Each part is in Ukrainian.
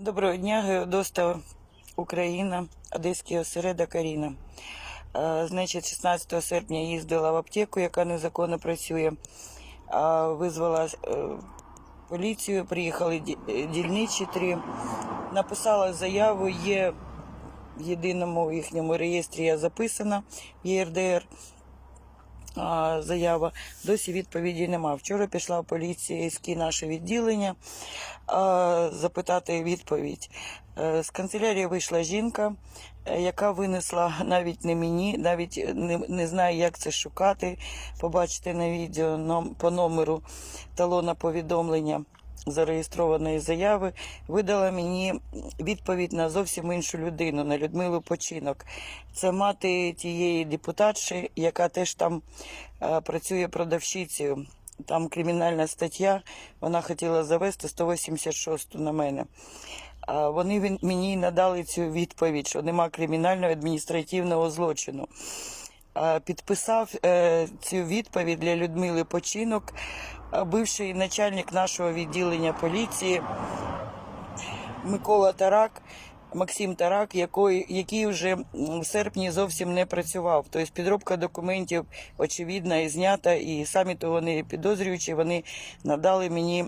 Доброго дня, Геодоста Україна, Одеський осередок Аріна. Е, Значить, 16 серпня їздила в аптеку, яка незаконно працює. Визвала е, поліцію, приїхали дільничі три. Написала заяву, є в єдиному їхньому реєстрі я записана в ЄРДР. Заява досі відповіді нема. Вчора пішла в поліцейське наше відділення запитати відповідь. Е, З канцелярії вийшла жінка, е, яка винесла навіть не мені, навіть не, не знаю, як це шукати. Побачите на відео по номеру талона повідомлення зареєстрованої заяви. Видала мені відповідь на зовсім іншу людину, на Людмилу Починок. Це мати тієї депутатші, яка теж там е, працює продавщицею. Там кримінальна стаття, вона хотіла завести 186 на мене. А вони мені надали цю відповідь, що нема кримінального адміністративного злочину. Підписав е, цю відповідь для Людмили Починок, бивший начальник нашого відділення поліції Микола Тарак. Максим Тарак, який, який вже в серпні зовсім не працював. Тобто підробка документів очевидна і знята, і самі того не підозрюючи, вони надали мені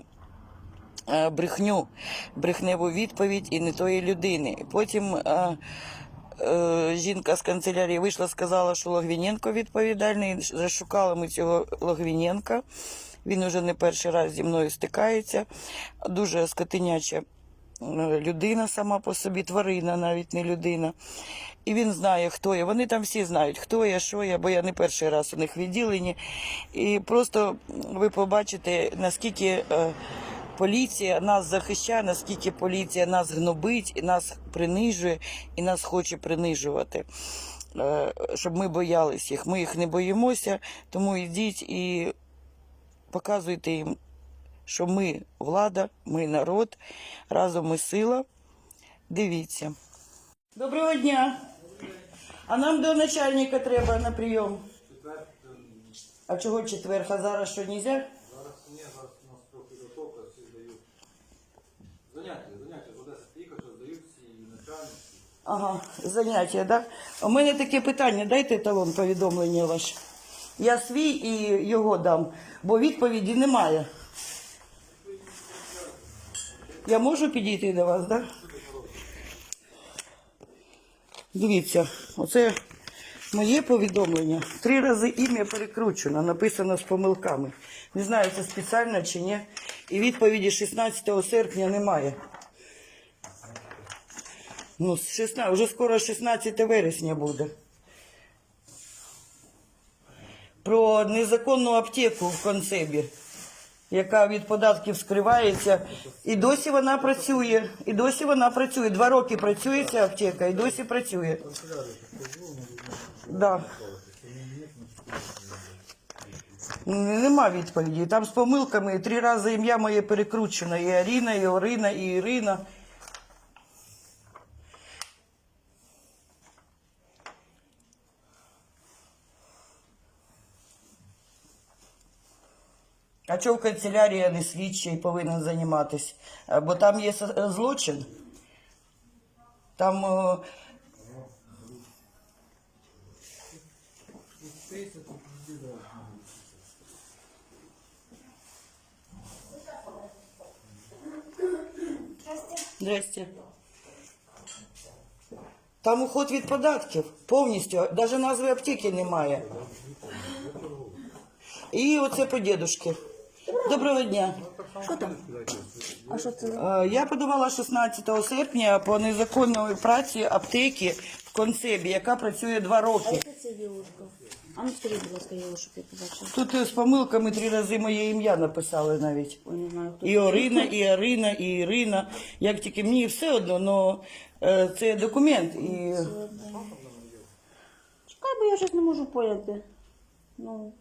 е, брехню, брехневу відповідь і не тої людини. Потім е, е, жінка з канцелярії вийшла, сказала, що Логвіненко відповідальний. Зашукали ми цього Логвіненка. Він уже не перший раз зі мною стикається. Дуже скотиняча людина сама по собі, тварина, навіть не людина. І він знає, хто я. Вони там всі знають, хто я, що я, бо я не перший раз у них відділені. І просто ви побачите, наскільки е, поліція нас захищає, наскільки поліція нас гнобить, і нас принижує, і нас хоче принижувати. Е, Щоб ми боялись їх. Ми їх не боїмося, тому йдіть і показуйте їм, що ми влада, ми народ, разом ми сила. Дивіться. Доброго дня. А нам до начальника треба на прийом. А чого четвер? А зараз що нельзя? Зараз ні, зараз у нас трохи підготовка, всі здають. Заняття, заняття з Одеси що здають всі начальники. Ага, заняття, так? У мене таке питання, дайте талон повідомлення ваше. Я свій і його дам, бо відповіді немає. Я можу підійти до вас, так? Дивіться, оце моє повідомлення. Три рази ім'я перекручено, написано з помилками. Не знаю, це спеціально чи ні. І відповіді 16 серпня немає. Ну, з 16, вже скоро 16 вересня буде. Про незаконну аптеку в концебі, яка від податків скривається. І досі вона працює. І досі вона працює. Два роки працює ця аптека і досі працює. Да. Нема відповіді. Там з помилками три рази ім'я моє перекручено. І Аріна, і Орина, і Ірина. А чого в канцелярії не слідчий повинен займатися? Бо там є е, злочин. Там е, Здрасте. Там уход від податків повністю, навіть назви аптеки немає. І оце по дідушки. Доброго дня. Що там? А що це? Е, Я подавала 16 серпня по незаконної праці аптеки в концебі, яка працює два А роки. яке це Євушка? А ну скажіть, будь ласка, Євушок, я побачила. Тут е, з помилками три рази моє ім'я написали навіть. Ой, не знаю, хто І Орина, і Арина, і Ірина. Як тільки мені все одно, але це документ. І Чекай, бо я щось не можу поняти. Ну.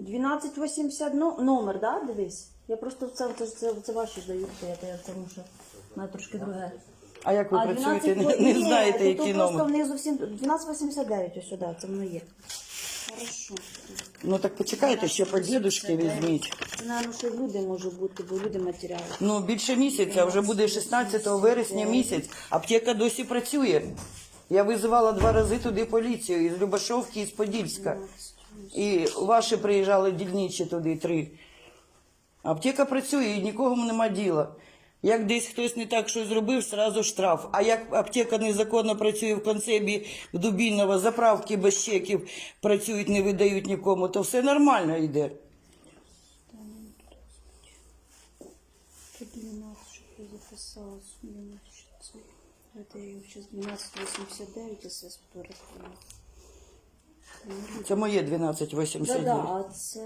1280 ну, номер, да? Дивись. Я просто це, це, це, це ваші здаю, то я, я це мушу. На трошки друге. а як ви працюєте, не, ні, не знаєте, то які тут просто номер. внизу всім 1289 ось сюди, це воно є. Хорошо. Ну так почекайте, ще по дідушки візьміть. Це, мабуть, що люди може бути, бо люди матеріали. Ну, більше місяця, вже буде 16 вересня місяць. Аптека досі працює. Я визивала два рази туди поліцію із Любашовки і з Подільська. І ваші приїжджали дільничі туди три. Аптека працює і нікому нема діла. Як десь хтось не так щось зробив, сразу штраф. А як аптека незаконно працює в концебі в Дубінного, заправки без чеків працюють, не видають нікому, то все нормально йде. Тут 12, щоб я записала, сумніва, що це. Это я її зараз 12,89, я зараз перекладу. Це моє Да, 1289. да, а це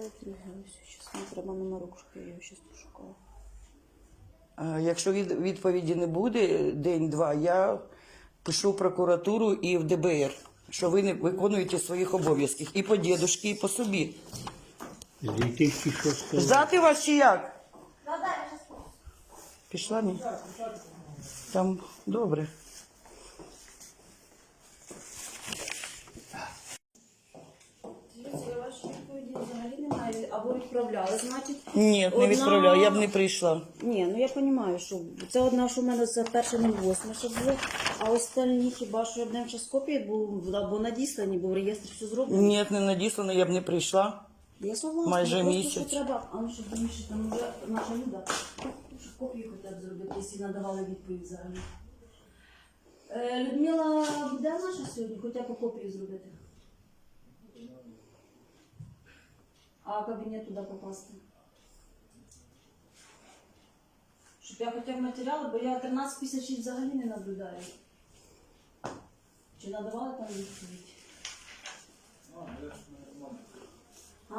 мені треба номерок, щоб я його зараз пошукала. Якщо від, відповіді не буде день-два, я пишу в прокуратуру і в ДБР, що ви не виконуєте своїх обов'язків і по дідушки, і по собі. Зійти чи що сказати? Ждати вас чи як? Пішла ні? Там добре. Дивіться, я ваші відповіді взагалі немає. Або відправляли, значить. Ні, не відправляю, я б не прийшла. Ні, ну я розумію, що це одна, що в мене це перше не восьме, що було, а остальні хіба що одним час копії був або надіслані, бо в реєстрі все зроблено. Ні, не надіслано, я б не прийшла. Я согласна. Майже просто, місяць. Що треба, а ну щоб більше там вже наша люда, щоб копії хочуть зробити, якщо надавали відповідь взагалі. Е, Людмила буде наша сьогодні, хоча б копію зробити. А кабінет туди попасти. Щоб я б матеріали, бо я 1356 взагалі не наблюдаю. Чи надавали там відповідь? А?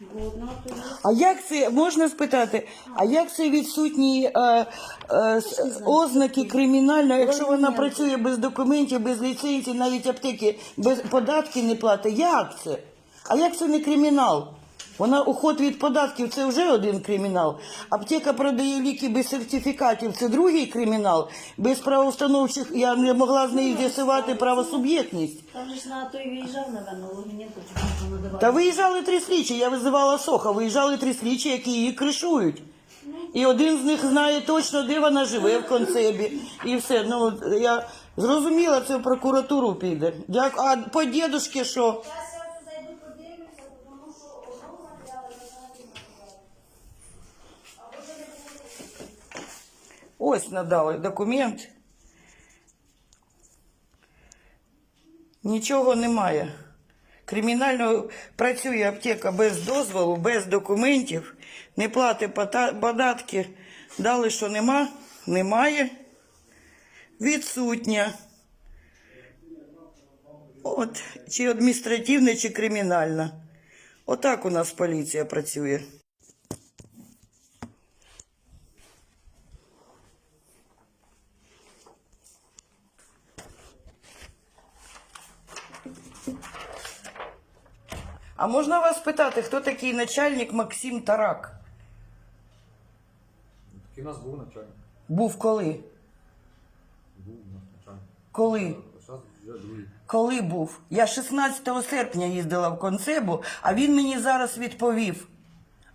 Бо одна то є. А як це можна спитати? А як це відсутні е, е, с- ознаки кримінального, якщо вона працює без документів, без ліцензії, навіть аптеки без податки не платить? Як це? А як це не кримінал? Вона уход від податків це вже один кримінал. Аптека продає ліки без сертифікатів, це другий кримінал. Без правоустановчих я не могла з нею з'ясувати правосуб'єктність. Там ж на той виїжджав, напевно, там надавав. Та виїжджали три слідчі, я визивала Соха, виїжджали три слідчі, які її кришують. І один з них знає точно, де вона живе в концебі. І все. Ну, я зрозуміла, це в прокуратуру піде. Дякую. А по дідушки що? Ось надали документ. Нічого немає. Кримінально працює аптека без дозволу, без документів, не платить податки. Дали, що нема, немає. Відсутня. От, чи адміністративна, чи кримінальна. Отак у нас поліція працює. А можна вас питати, хто такий начальник Максим Тарак? Такий у нас був начальник. Був коли? Був у нас начальник. Коли? Зараз вже другий. Коли був? Я 16 серпня їздила в концебу, а він мені зараз відповів.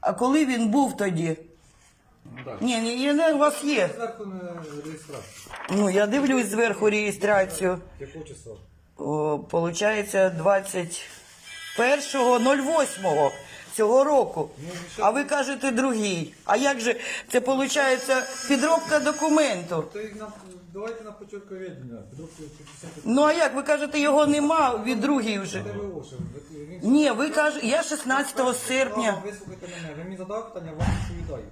А коли він був тоді? Ну так. Ні, ні, ні, не, у вас є. Зверху не реєстрація. Ну, я дивлюсь зверху реєстрацію. Якого? О, получається 21.08 цього року. А ви кажете другий. А як же це виходить підробка документу? То давайте на початку відділення. Ну а як ви кажете, його нема від другий вже? ТВО ще. Ви- він- Ні, ви кажете, я 16 серпня. Вислухайте мене. Ви мені задав питання, вам відповідаю.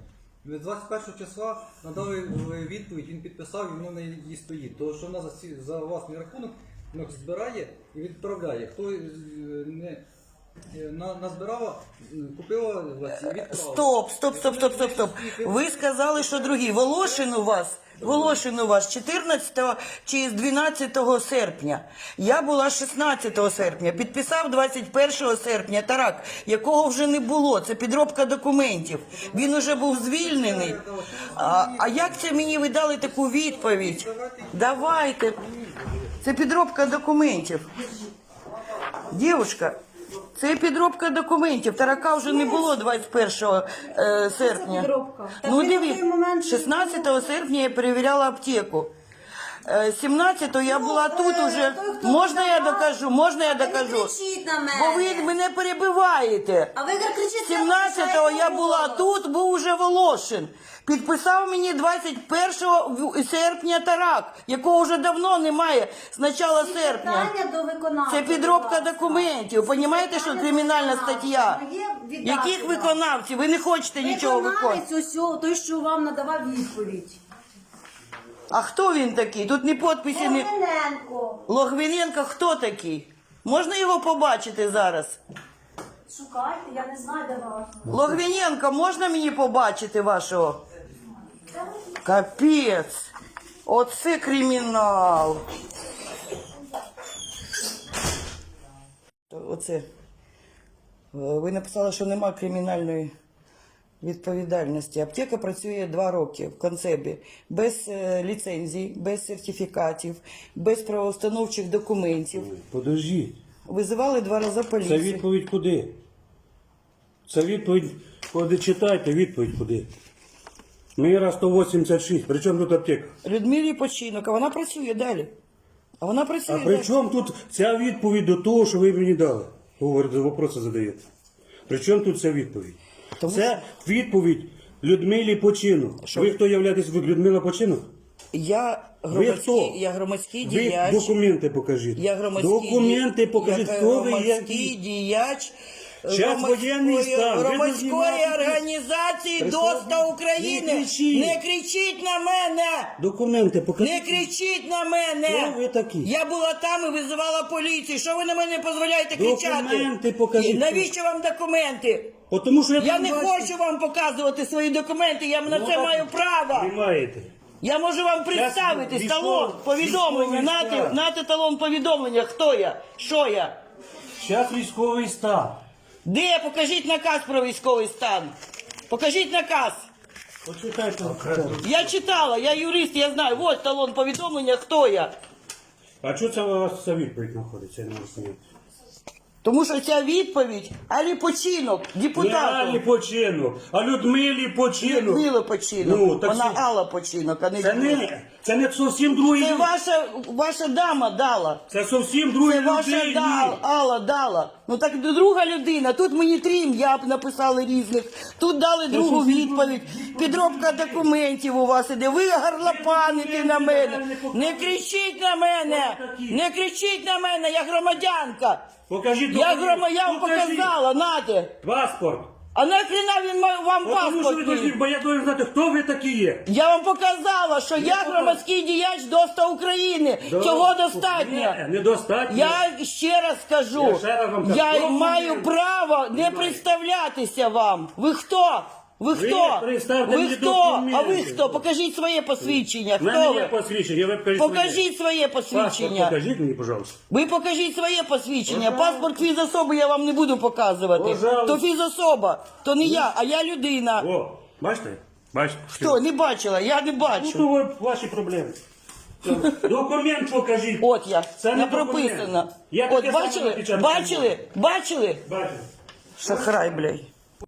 Ви 21 числа надали е, відповідь, він підписав і воно на її стоїть. То, що вона за, ці- за власний рахунок ну, збирає і відправляє. Хто е, не е, на, купила власні, відправила. Стоп, стоп, стоп, стоп, стоп, стоп. Ви сказали, що другий. Волошин у вас, Волошин у вас 14 чи з 12 серпня. Я була 16 серпня. Підписав 21 серпня Тарак, якого вже не було. Це підробка документів. Він уже був звільнений. А, а як це мені ви дали таку відповідь? Давайте. Це підробка документів. Дівушка, це підробка документів. Тарака вже не було 21 е, серпня. Ну дивіться, 16 серпня я перевіряла аптеку. Е, 17 я була тут е, уже. Можна я докажу? Можна я докажу? кричіть на мене. Бо ви мене перебиваєте. А ви кричите 17-го я була тут, був уже Волошин. Підписав мені 21 серпня Тарак, якого вже давно немає, з начала серпня. Питання до виконавця. Це підробка документів. Понімаєте, що кримінальна стаття? Яких виконавців? Ви не хочете нічого виконувати. Виконавець ось, той, що вам надавав відповідь. А хто він такий? Тут ні підписі, ні... Логвиненко. Логвиненко хто такий? Можна його побачити зараз? Шукайте, я не знаю, де вас. Логвиненко, можна мені побачити вашого? Капець. Оце кримінал. Оце. Ви написали, що нема кримінальної відповідальності. Аптека працює два роки в концебі без е, ліцензій, без сертифікатів, без правоустановчих документів. Подождіть. Визивали два рази Це відповідь куди? Це відповідь, коли читайте, відповідь куди. Міра 186. При чому тут аптека? Людмилі Починок, а вона працює далі. А вона працює А при чому тут ця відповідь до того, що ви мені дали? Говорите, вопроси задаєте. При чому тут ця відповідь? Тому Це відповідь Людмилі Починок. Що? Ви хто являєтесь ви Людмила Починок? Я Ви громадський, хто? я громадський Ви діяч. документи покажіть. Я громадський Документи ді- покажіть, я хто ви є. громадський діяч. Щас воєнний стан, ви громадської знімаєте- організації. ДОСТа України. Не кричіть. Не кричіть на мене! Документи покажіть. Не кричіть на мене! Хто ви такі? Я була там і визивала поліцію. Що ви на мене дозволяєте кричати? Документи покажіть. Навіщо вам документи? Тому що я, Я не бачу- хочу вам показувати свої документи, я на Ну, це маю право. Ви маєте. Я можу вам представити військовий- талон повідомлення. військовий Нате, стан. нате талон повідомлення. Хто я? Що я? Зараз військовий стан. Де? Покажіть наказ про військовий стан. Покажіть наказ. Почитайте. Я читала, я юрист, я знаю. Ось талон повідомлення, хто я. А чого це у вас ця відповідь знаходиться? Я не розумію. Тому що ця відповідь Алі Починок, Не Алі починок, а Людмилі починок. Людмила Починок. Ну, так Вона це- Алла Починок, а не Це Людмила. не, це не зовсім другий. Це ваша, ваша дама дала. Це зовсім другий Це ваша дала, Алла дала. Ну так друга людина. Тут мені три ім'я б написали різних. Тут дали другу відповідь. Підробка документів у вас іде. Ви гарлопаните на мене. Не кричіть на мене. Не кричіть на мене, я громадянка. Покажіть Я грома, я вам показала, нате. Паспорт. А нахрена він ма- вам От Тому що ви паспорт? должны, бо я должен знати, хто ви такі є. Я вам показала, що я громадський діяч ДОСТа України. Цього достатньо. Ні, недостатньо. Я ще раз скажу, Я ще раз вам кажу, я маю право не представлятися вам. Ви хто? Ви хто? представте Ви мені хто? А ви хто? Покажіть своє посвідчення. У Хто є ви? посвідчення, ви покажіть своє. Покажіть своє Паспорт посвідчення. покажіть мені, пожалуйста. Ви покажіть своє посвідчення. Паспорт фізособи я вам не буду показувати. Пожалуйста. То фізособа, то не я, а я людина. О, бачите? Бачите? Хто? Не бачила, я не Ну, бачу. то ви- ваші проблеми. Документ покажіть. От я. Це не Не прописано. документ. Я От таке саме бачили? напечатати Бачили? Бачили? Бачите? Шахрай, блядь.